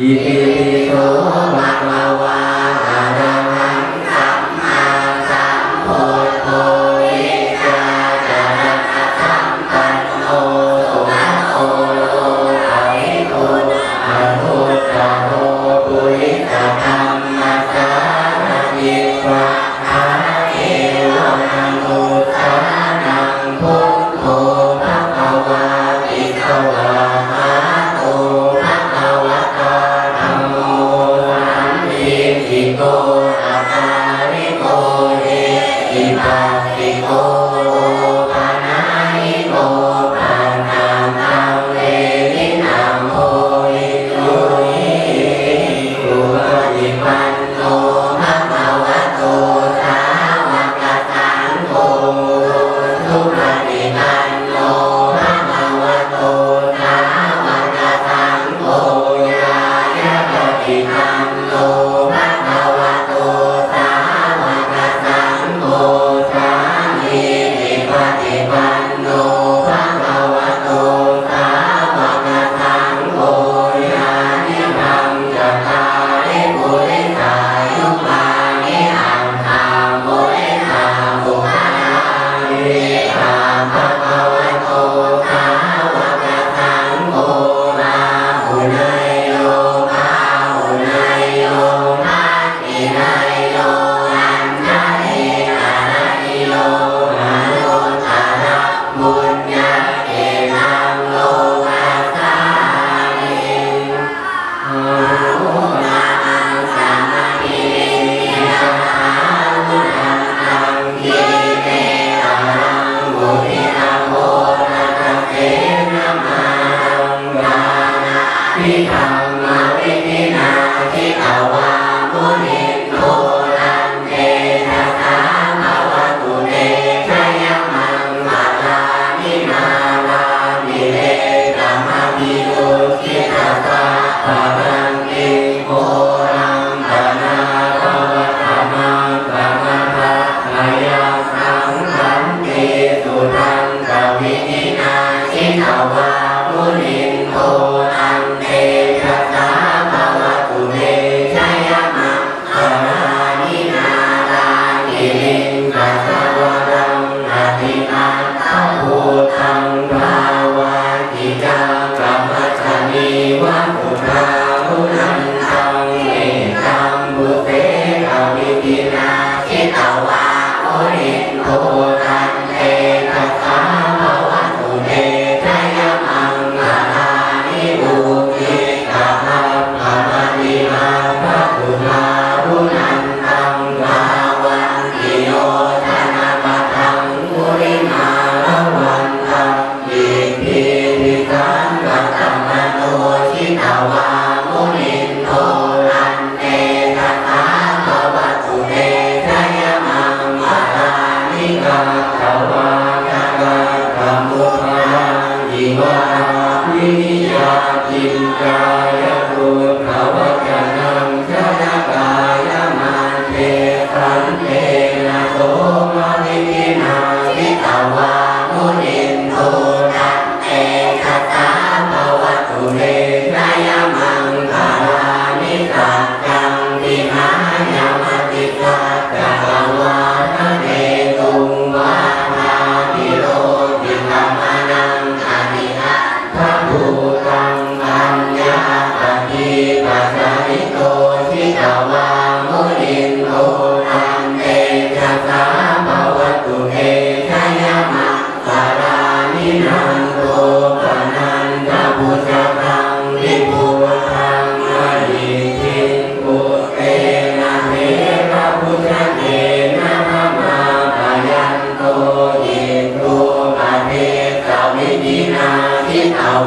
อิติปิโส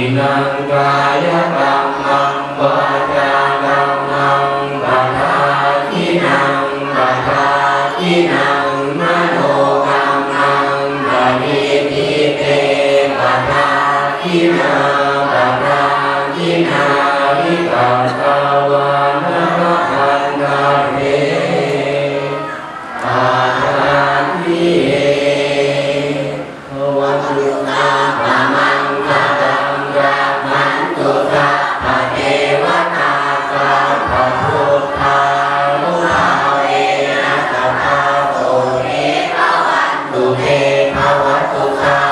ินังกายะ เตภวตุสา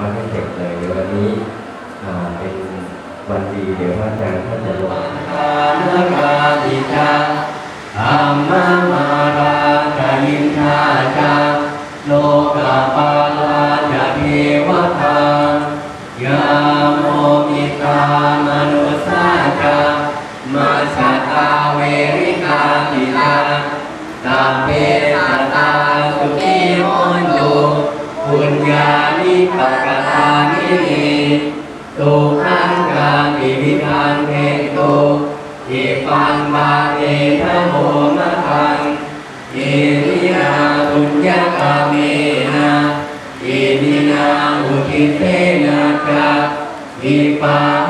มาให้เด็กเลยในวันนี้เป็นวันดีเดี๋ยวพระอาจารย์ท่านจะลงนาคาติกาธรรมมารากินทาจาโลกาปาลาจะเทวตายาโมมิตามนุสาจามาสตาเวริกาติลาตาเป ปัจจทานิมิตุขังกาปิวิทังเทตุอิปังบาเอทโมมะพังอิริยาบุญญากาเมนะอินินาอุทิเตนะกะวิปา